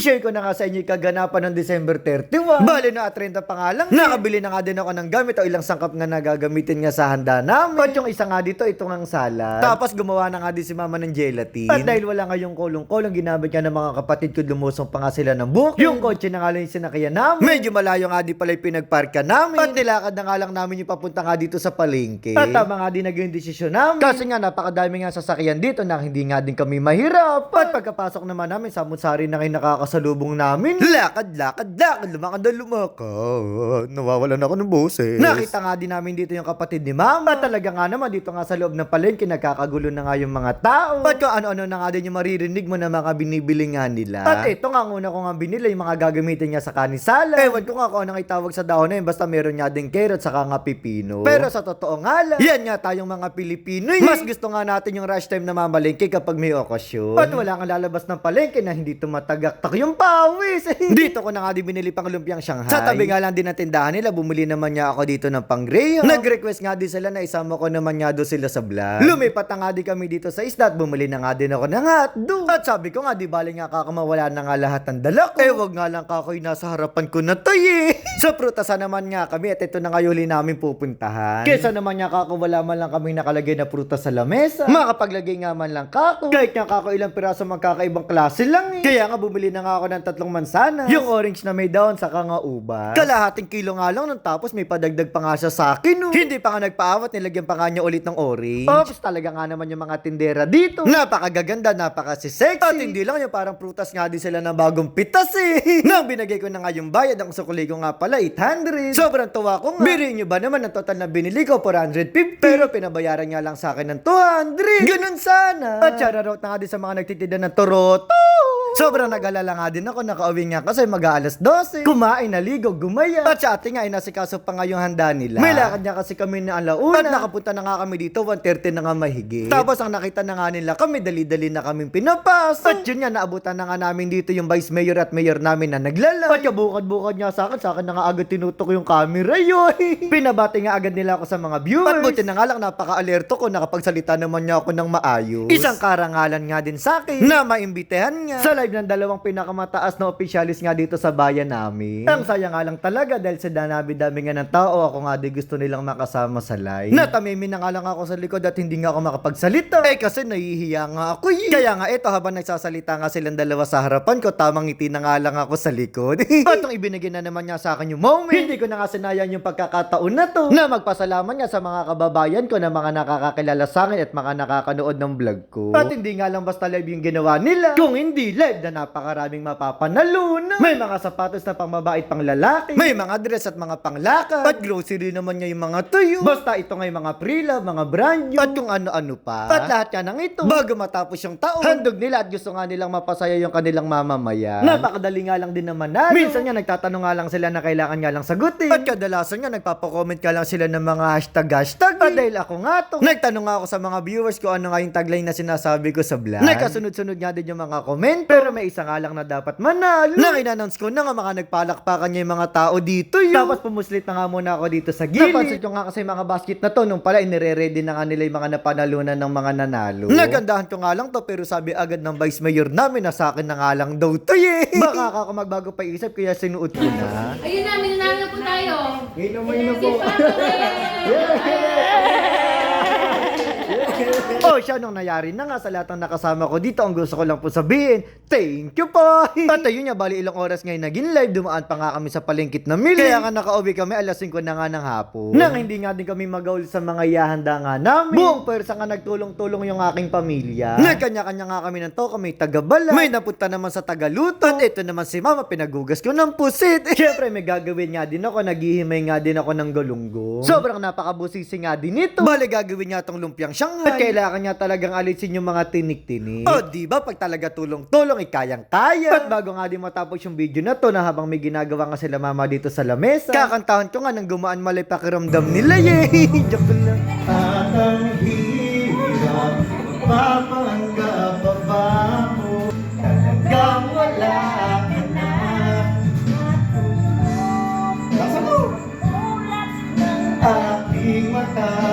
I-share ko na nga sa inyo yung kaganapan ng December 31. Bale na at 30 pa nga lang. Nakabili na nga din ako ng gamit o ilang sangkap nga na gagamitin nga sa handa namin. At yung isa nga dito, ito ng salad. Tapos gumawa na nga din si mama ng gelatin. At dahil wala nga yung kulong-kulong, ginamit nga ng mga kapatid ko, lumusong pa nga sila ng book. Yung kotse na nga lang yung sinakyan namin. Medyo malayo nga din pala yung pinagparka namin. At nilakad na nga lang namin yung papunta nga dito sa palengke. At tama nga din naging desisyon namin. Kasi nga napakadami nga sasakyan dito na hindi nga din kami mahirap. At pagkapasok naman namin, samut-sari na kayo nakakasalubong namin. Lakad, lakad, lakad, lumakad na lumakad. Nawawalan ako ng boses. Nakita nga din namin dito yung kapatid ni Mama. At talaga nga naman dito nga sa loob ng palengke, nagkakagulo na nga yung mga tao. At kung ano-ano na nga din yung maririnig mo na mga binibili nga nila. At ito nga, ang una ko nga binili, yung mga gagamitin niya sa kanisala. Ewan ko nga kung anong itawag sa dahon na yun, basta meron nga din carrot saka nga pipino. Pero sa totoo nga lang, yan nga tayong mga Pilipino. Mas gusto nga natin yung rush time na mamalengke kapag may okasyon. At wala kang lalabas ng palengke na hindi tumatagaktak yung pawis. dito ko na nga din binili pang lumpiang Shanghai. Sa tabi nga lang din ng tindahan nila, bumili naman niya ako dito ng pangreyo. Nag-request nga din sila na isama ko naman nga doon sila sa vlog. Lumipat na nga din kami dito sa isla at bumili na nga din ako ng hotdog. At sabi ko nga, di bali nga kakamawala na nga lahat ng dala ko. Eh, wag nga lang kakoy nasa harapan ko na to eh. sa prutasan naman nga kami at ito na nga huli namin pupuntahan. Kesa naman nga kako wala man lang kami nakalagay na prutas sa lamesa. Makapaglagay nga man lang kako. Kahit nga kako ilang piraso magkakaibang klase lang eh. Kaya nga bumili na nga ako ng tatlong mansanas. Yung orange na may daon saka nga ubas. Kalahating kilo nga lang nung tapos may padagdag pa nga siya sa akin no. Hindi pa nga nagpaawat nilagyan pa nga niya ulit ng orange. Oops, talaga nga naman yung mga tindera dito. Napakagaganda, napaka-sexy. At hindi lang yung parang prutas nga din sila na bagong pitas eh. Nang binigay ko na nga yung bayad, ang sukuli ko nga pala 800. Sobrang tuwa ko nga. Biri nyo ba naman ang total na binili ko 450? Pero pinabayaran nga lang sa akin ng 200. Ganun sana. At shoutout na nga din sa mga nagtitinda ng toroto. Sobrang nag-alala nga din ako, nakauwi nga kasi mag-aalas 12. Kumain, naligo, gumaya. At sa ating nga, inasikaso pa nga yung handa nila. May lakad niya kasi kami na alauna. At nakapunta na nga kami dito, 1.30 na nga mahigit. Tapos ang nakita na nga nila kami, dali-dali na kaming pinapasok. At yun nga, naabutan na nga namin dito yung vice mayor at mayor namin na naglala. At kabukad-bukad niya sa akin, sa akin na nga agad tinutok yung camera yun. Pinabati nga agad nila ako sa mga viewers. At buti na nga lang, napaka-alerto ko, nakapagsalita naman niya ako ng maayos. Isang karangalan nga din sa akin na maimbitehan nga sa live ng dalawang pinakamataas na opisyalis nga dito sa bayan namin. Ang saya nga lang talaga dahil sa danabi-dami nga ng tao, ako nga di gusto nilang makasama sa live. Natamimi na nga lang ako sa likod at hindi nga ako makapagsalita. Eh kasi nahihiya nga ako eh. Kaya nga eto habang nagsasalita nga silang dalawa sa harapan ko, tamang ngiti na nga lang ako sa likod. at nung ibinigay na naman niya sa akin yung moment, hindi ko na nga sinayang yung pagkakataon na to na magpasalamat nga sa mga kababayan ko na mga nakakakilala sa akin at mga nakakanood ng vlog ko. At hindi nga lang basta live yung ginawa nila. Kung hindi live na napakaraming mapapanaluna. May mga sapatos na pang babae at pang lalaki. May mga dress at mga panglakad. At grocery naman niya yung mga tuyo. Basta ito nga yung mga pre-love, mga brand new. At kung ano-ano pa. At lahat nga ng ito. Bago matapos yung taon. Handog nila at gusto nga nilang mapasaya yung kanilang mamamayan. Napakadali nga lang din naman na. Minsan nga nagtatanong nga lang sila na kailangan nga lang sagutin. At kadalasan nga nagpapakomment ka lang sila ng mga hashtag hashtag. At dahil ako nga to. Nagtanong nga ako sa mga viewers ko ano nga yung tagline na sinasabi ko sa vlog. Nagkasunod-sunod nga din yung mga comment. Pero may isa nga lang na dapat manalo. Na in-announce ko na nga mga nagpalakpakan niya yung mga tao dito yun. Tapos pumuslit na nga muna ako dito sa gilid. Napansin ko nga kasi mga basket na to nung pala inire-ready na nga nila yung mga napanalunan ng mga nanalo. Nagandahan ko nga lang to pero sabi agad ng vice mayor namin na sa akin na nga lang daw to eh. Baka ako magbago pa isip kaya sinuot ko na. Ayun na, minanalo na po tayo. Mo, inom Si Pato Oh, siya nung nangyari na nga sa lahat ng nakasama ko dito, ang gusto ko lang po sabihin, thank you po. At ayun nga, bali ilang oras ngayon naging live, dumaan pa nga kami sa palengkit na mili. Kaya nga nakauwi kami alas 5 na nga ng hapon. Nang hindi nga din kami magaul sa mga yahanda nga namin. Buong pwersa nga nagtulong-tulong yung aking pamilya. Nagkanya-kanya nga kami ng toka, may tagabala. May napunta naman sa tagaluto. At ito naman si mama, pinagugas ko ng pusit. Siyempre, may gagawin nga din ako, naghihimay nga din ako ng galunggong. Sobrang napakabusisi nga din ito. Bale, gagawin niya tong lumpiang Shanghai. At kailangan niya talagang alisin yung mga tinik-tinik. Oh, di ba? Pag talaga tulong-tulong, ikayang-kaya. At bago nga din matapos yung video na to, na habang may ginagawa nga sila mama dito sa lamesa, kakantahan ko nga nang gumaan malay pakiramdam nila, yay! Joke lang. At ang hirap, papanggap pa ba mo, hanggang wala ka na. Basa mo! aking mata